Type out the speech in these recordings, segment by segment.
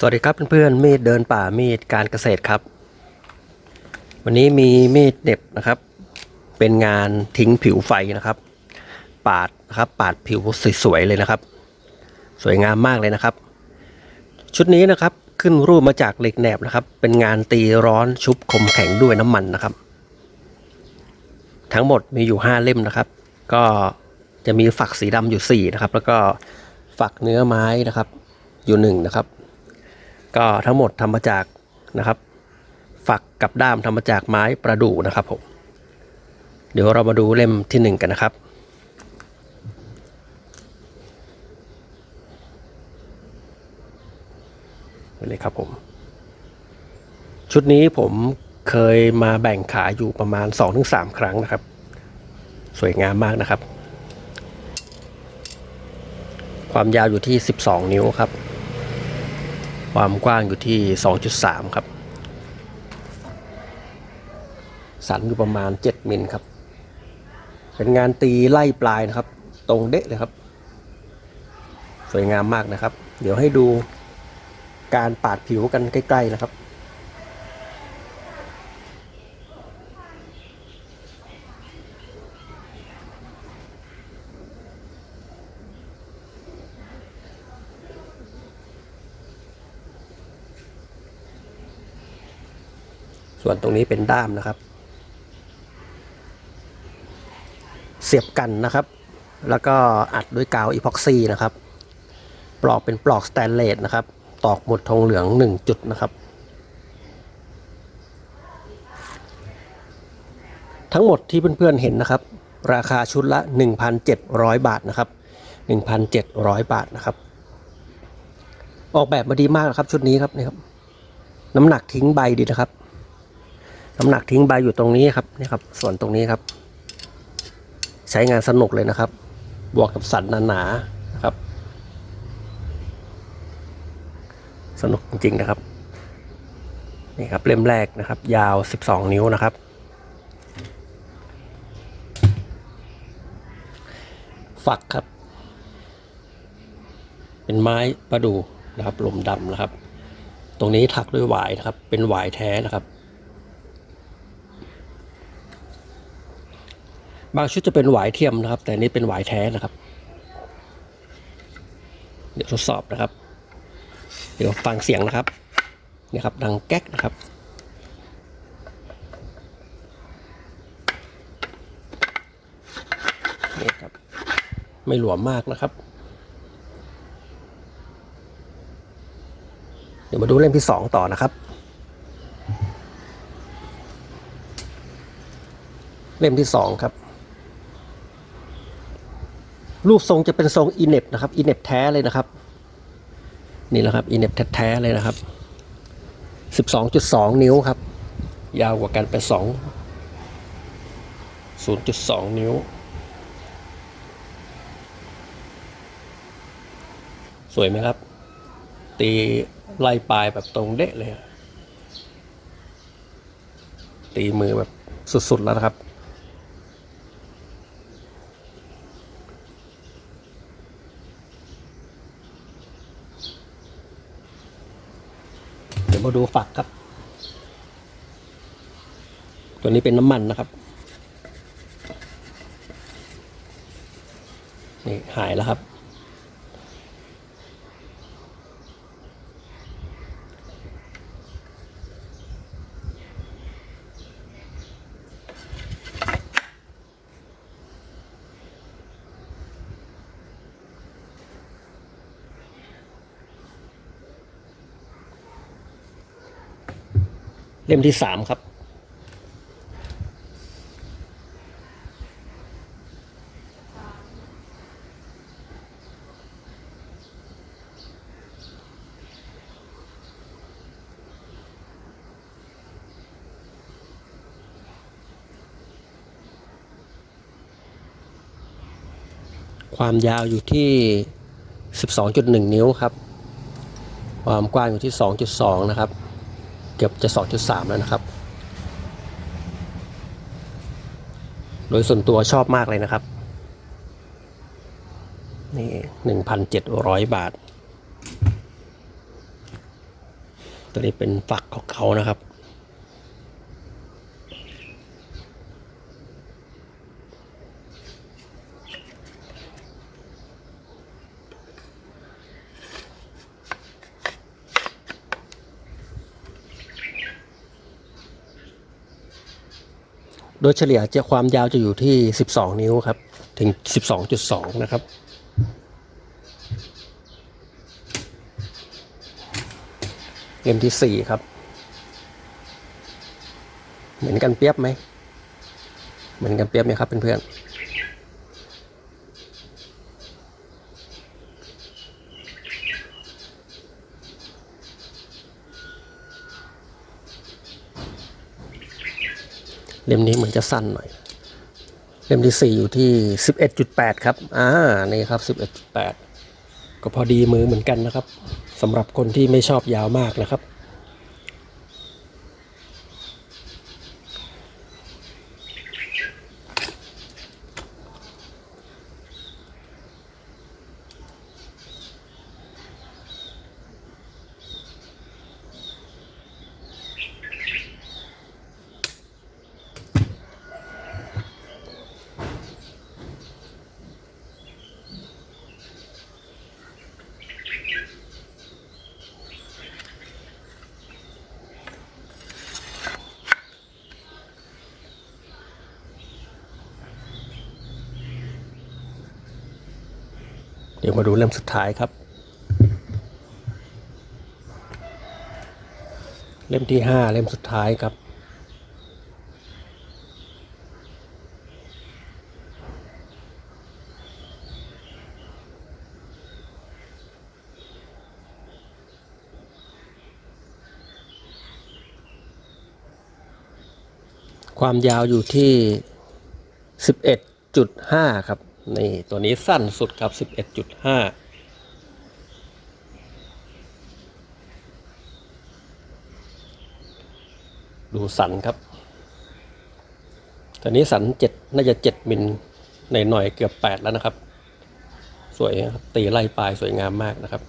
สวัสดีครับเพื่อนๆมีดเดินป่ามีดการเกษตรครับ วันนี้มีมีดเหน็บนะครับ เป็นงานทิ้งผิวไฟนะครับ ปาดนะครับปาดผิวสวยๆเลยนะครับ สวยงามมากเลยนะครับ ชุดนี้นะครับขึ้นรูปมาจากเหล็กแหนบนะครับ เป็นงานตีร้อนชุบคมแข็งด้วยน้ำมันนะครับ ทั้งหมดมีอยู่ 5 เล่มนะครับ ก็จะมีฝักสีดำอยู่4นะครับแล้วก็ฝักเนื้อไม้นะครับ อยู่1นะครับ ก็ทั้งหมดทำมาจากนะครับฝักกับด้ามทำมาจากไม้ประดู่นะครับผมเดี๋ยวเรามาดูเล่มที่หนึ่งกันนะครับไปเลยครับผม ชุดนี้ผมเคยมาแบ่งขายอยู่ประมาณ 2-3 ครั้งนะครับ สวยงามมากนะครับ ความยาวอยู่ที่ 12 นิ้วครับ ความกว้างอยู่ที่ 2.3 ครับ สันอยู่ประมาณ 7 มิลครับ เป็นงานตีไล่ปลายนะครับ ตรงเด็ะเลยครับ สวยงามมากนะครับ เดี๋ยวให้ดูการปาดผิวกันใกล้ ๆ นะครับ ส่วนตรงนี้เป็นด้ามนะครับ เสียบกันนะครับ แล้วก็อัดด้วยกาวอีพ็อกซี่นะครับ ปลอกเป็นปลอกสแตนเลสนะครับ ตอกหมดทองเหลือง 1 จุดนะครับ ทั้งหมดที่เพื่อนๆเห็นนะครับ ราคาชุดละ 1,700 บาทนะครับ 1,700 บาทนะครับ ออกแบบมาดีมากนะครับชุดนี้ครับนี่ครับน้ำหนักทิ้งใบดีนะครับ น้ำหนักทิ้งใบอยู่ตรงนี้ครับนี่ครับ ส่วนตรงนี้ครับ ใช้งานสนุกเลยนะครับ บวกกับสันหนาๆนะครับ สนุกจริงๆนะครับนี่ครับเล่มแรกนะครับ ยาว 12 นิ้วนะครับ ฝักครับ เป็นไม้ประดู่นะครับลมดำนะครับ ตรงนี้ถักด้วยหวายนะครับ เป็นหวายแท้นะครับ บางชุดจะเป็นหวายเทียมนะครับ แต่นี้เป็นหวายแท้นะครับ เดี๋ยวทดสอบนะครับ เดี๋ยวฟังเสียงนะครับนี่ครับดังแก๊กนะครับนี่ครับ ไม่หลวมมากนะครับ เดี๋ยวมาดูเล่มที่สองต่อนะครับ เล่มที่สองครับ รูปทรงจะเป็นทรงอีเน็บนะครับอีเน็บแท้เลยนะครับ นี่แหละครับอีเน็บแท้ๆเลยนะครับ 12.2 นิ้วครับ ยาวกว่ากันไป 2 0.2 นิ้ว สวยไหมครับ ตีไล่ปลายแบบตรงเดะเลย ตีมือแบบสุดๆแล้วนะครับ เดี๋ยว มาดูฝักครับ ตัวนี้เป็นน้ำมันนะครับ นี่หายแล้วครับ เล่มที่สามครับ ความยาวอยู่ที่ 12.1 นิ้วครับ ความกว้างอยู่ที่ 2.2 นะครับ เกือบจะ 2.3 แล้วนะครับ โดยส่วนตัวชอบมากเลยนะครับ นี่ 1,700 บาท ตัวนี้เป็นฝักของเขานะครับ โดยเฉลี่ยจะความยาวจะอยู่ที่ 12 นิ้วครับ ถึง 12.2 นะครับ เล่มที่ 4 ครับ เหมือนกันเปียบไหม เหมือนกันเปียบไหมครับเพื่อนๆ เล่มนี้เหมือนจะสั้นหน่อย เล่มที่ 4 อยู่ที่ 11.8 ครับ อ่า นี่ครับ 11.8 ก็พอดีมือเหมือนกันนะครับสำหรับคนที่ไม่ชอบยาวมากนะครับ เดี๋ยวมาดูเล่มสุดท้ายครับ เล่มที่5เล่มสุดท้ายครับ ความยาวอยู่ที่11.5ครับ นี่ตัวนี้สั้นสุดครับ 11.5ดูสันครับตัวนี้สันเจ็ดน่าจะเจ็ดมิลในหน่อยเกือบแปดแล้วนะครับ สวยนะครับ ตีไล่ปลายสวยงามมากนะครับ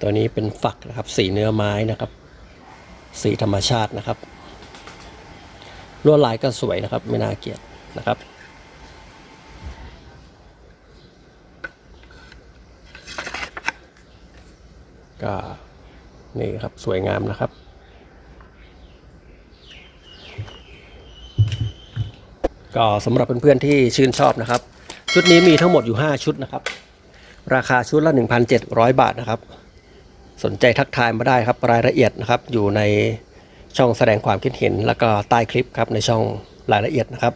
ตัวนี้เป็นฝักนะครับ สีเนื้อไม้นะครับ สีธรรมชาตินะครับลวดลายก็สวยนะครับ ไม่น่าเกลียดนะครับ ก็นี่ครับสวยงามนะครับ ก็สำหรับเพื่อนๆที่ชื่นชอบนะครับ ชุดนี้มีทั้งหมดอยู่ 5 ชุดนะครับ ราคาชุดละ 1,700 บาทนะครับ สนใจทักทายมาได้ครับรายละเอียดนะครับ อยู่ในช่องแสดงความคิดเห็น แล้วก็ใต้คลิปครับในช่องรายละเอียดนะครับ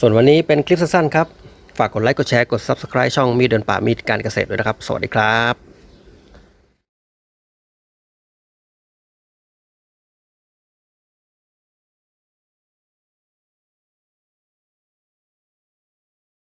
ส่วนวันนี้เป็นคลิปสั้นๆครับ ฝากกดไลค์กดแชร์กด Subscribe ช่องมีเดินป่ามีการเกษตรด้วยนะครับ สวัสดีครับ